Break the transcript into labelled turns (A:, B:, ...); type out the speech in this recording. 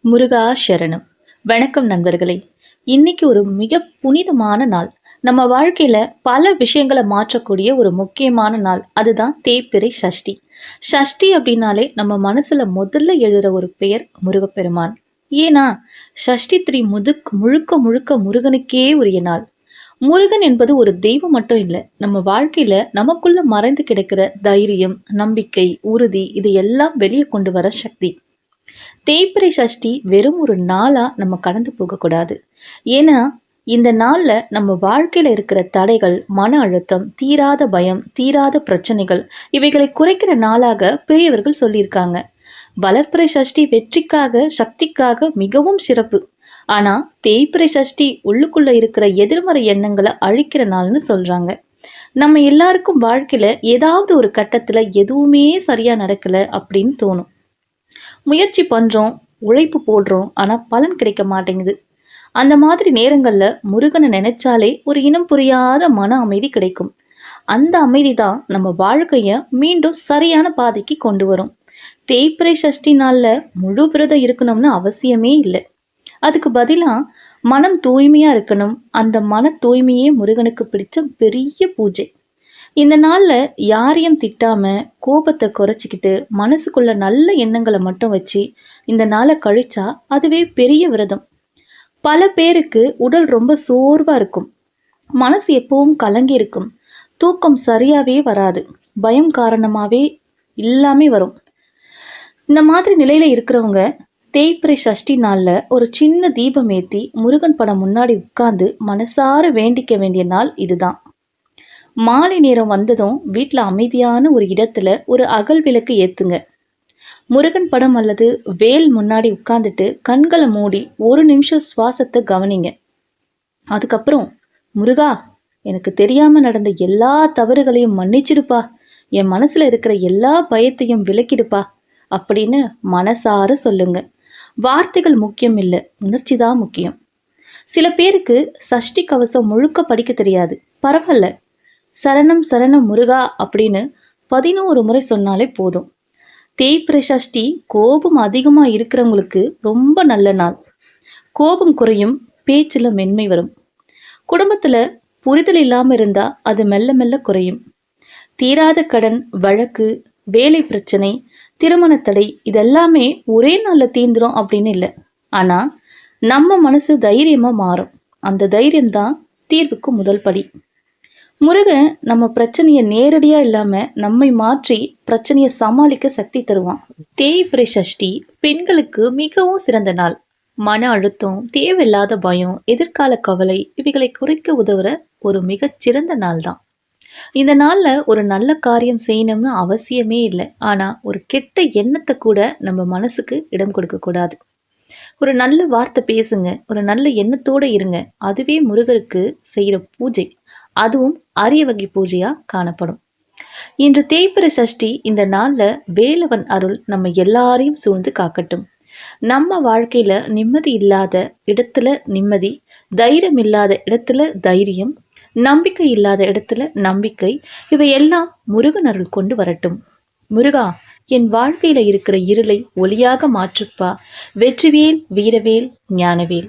A: முருகா சரணம். வணக்கம் நண்பர்களே. இன்னைக்கு ஒரு மிக புனிதமான நாள். நம்ம வாழ்க்கையில பல விஷயங்களை மாற்றக்கூடிய ஒரு முக்கியமான நாள். அதுதான் தேய்பிறை சஷ்டி. சஷ்டி அப்படின்னாலே நம்ம மனசுல முதல்ல எழுற ஒரு பெயர் முருகப்பெருமான். ஏன்னா சஷ்டி திரி முதுக் முழுக்க முழுக்க முருகனுக்கே உரிய நாள். முருகன் என்பது ஒரு தெய்வம் மட்டும் இல்லை நம்ம வாழ்க்கையில நமக்குள்ள மறைந்து கிடக்கிற தைரியம் நம்பிக்கை உறுதி இது எல்லாம் வெளியே கொண்டு வர சக்தி. தேய்பிரை சஷ்டி வெறும் ஒரு நாளா நம்ம கடந்து போகக்கூடாது. ஏன்னா இந்த நாள்ல நம்ம வாழ்க்கையில இருக்கிற தடைகள் மன அழுத்தம் தீராத பயம் தீராத பிரச்சனைகள் இவைகளை குறைக்கிற நாளாக பெரியவர்கள் சொல்லியிருக்காங்க. வளர்ப்பிறை சஷ்டி வெற்றிக்காக சக்திக்காக மிகவும் சிறப்பு. ஆனா தேய்பிறை சஷ்டி உள்ளுக்குள்ள இருக்கிற எதிர்மறை எண்ணங்களை அழிக்கிற நாள்னு சொல்றாங்க. நம்ம எல்லாருக்கும் வாழ்க்கையில ஏதாவது ஒரு கட்டத்துல எதுவுமே சரியா நடக்கல அப்படின்னு தோணும். முயற்சி பண்றோம் உழைப்பு போடுறோம் ஆனா பலன் கிடைக்க மாட்டேங்குது. அந்த மாதிரி நேரங்கள்ல முருகனை நினைச்சாலே ஒரு இனம் புரியாத மன அமைதி கிடைக்கும். அந்த அமைதி தான் நம்ம வாழ்க்கைய மீண்டும் சரியான பாதைக்கு கொண்டு வரும். தேய்பிறை சஷ்டி நாள்ல முழு விரதம் இருக்கணும்னு அவசியமே இல்லை. அதுக்கு பதிலா மனம் தூய்மையா இருக்கணும். அந்த மன தூய்மையே முருகனுக்கு பிடிச்ச பெரிய பூஜை. இந்த நாளில் யாரையும் திட்டாம கோபத்தை குறைச்சிக்கிட்டு மனசுக்குள்ள நல்ல எண்ணங்களை மட்டும் வச்சு இந்த நாளை கழிச்சா அதுவே பெரிய விரதம். பல பேருக்கு உடல் ரொம்ப சோர்வா இருக்கும். மனசு எப்பவும் கலங்கி இருக்கும். தூக்கம் சரியாவே வராது. பயம் காரணமாவே எல்லாமே வரும். இந்த மாதிரி நிலையில இருக்கிறவங்க தேய்பிரை சஷ்டி நாளில் ஒரு சின்ன தீபம் ஏற்றி முருகன் படம் முன்னாடி உட்கார்ந்து மனசார வேண்டிக்க வேண்டிய நாள் இதுதான். மாலை நேரம் வந்ததும் வீட்டில் அமைதியான ஒரு இடத்துல ஒரு அகல் விளக்கு ஏற்றுங்க முருகன் படம் அல்லது வேல் முன்னாடி உட்காந்துட்டு கண்களை மூடி ஒரு நிமிஷம் சுவாசத்தை கவனிங்க. அதுக்கப்புறம் முருகா எனக்கு தெரியாமல் நடந்த எல்லா தவறுகளையும் மன்னிச்சிடுப்பா. என் மனசில் இருக்கிற எல்லா பயத்தையும் விலக்கிடுப்பா அப்படின்னு மனசார சொல்லுங்க. வார்த்தைகள் முக்கியம் இல்லை உணர்ச்சி தான் முக்கியம். சில பேருக்கு சஷ்டி கவசம் முழுக்க படிக்க தெரியாது. பரவாயில்ல சரணம் சரணம் முருகா அப்படின்னு பதினோரு முறை சொன்னாலே போதும். தேய்பிரை சஷ்டி கோபம் அதிகமாக இருக்கிறவங்களுக்கு ரொம்ப நல்ல நாள். கோபம் குறையும் பேச்சில் மென்மை வரும். குடும்பத்தில் புரிதல் இல்லாமல் இருந்தால் அது மெல்ல மெல்ல குறையும். தீராத கடன் வழக்கு வேலை பிரச்சனை திருமண தடை இதெல்லாமே ஒரே நாளில் தீந்துரும் அப்படின்னு இல்லை. ஆனால் நம்ம மனசு தைரியமாக மாறும். அந்த தைரியம் தான் தீர்வுக்கு முதல் படி. முருகன் நம்ம பிரச்சனையை நேரடியாக இல்லாமல் நம்மை மாற்றி பிரச்சனையை சமாளிக்க சக்தி தருவான். தேய்பிரை சஷ்டி பெண்களுக்கு மிகவும் சிறந்த நாள். மன அழுத்தம் தேவையில்லாத பயம் எதிர்கால கவலை இவைகளை குறைக்க உதவுற ஒரு மிகச்சிறந்த நாள் தான் இந்த நாளில் ஒரு நல்ல காரியம் செய்யணும்னு அவசியமே இல்லை. ஆனால் ஒரு கெட்ட எண்ணத்தை கூட நம்ம மனசுக்கு இடம் கொடுக்கக்கூடாது ஒரு நல்ல வார்த்தை பேசுங்க ஒரு நல்ல எண்ணத்தோடு இருங்க. அதுவே முருகருக்கு செய்கிற பூஜை. அதுவும் அரிய வகை பூஜையாக காணப்படும். இன்று தேய்பிறை சஷ்டி இந்த நாளில் வேலவன் அருள் நம்ம எல்லாரையும் சூழ்ந்து காக்கட்டும். நம்ம வாழ்க்கையில நிம்மதி இல்லாத இடத்துல நிம்மதி தைரியம் இல்லாத இடத்துல தைரியம் நம்பிக்கை இல்லாத இடத்துல நம்பிக்கை இவை எல்லாம் முருகன் அருள் கொண்டு வரட்டும். முருகா என் வாழ்க்கையில இருக்கிற இருளை ஒளியாக மாற்றுப்பா. வெற்றிவேல் வீரவேல் ஞானவேல்.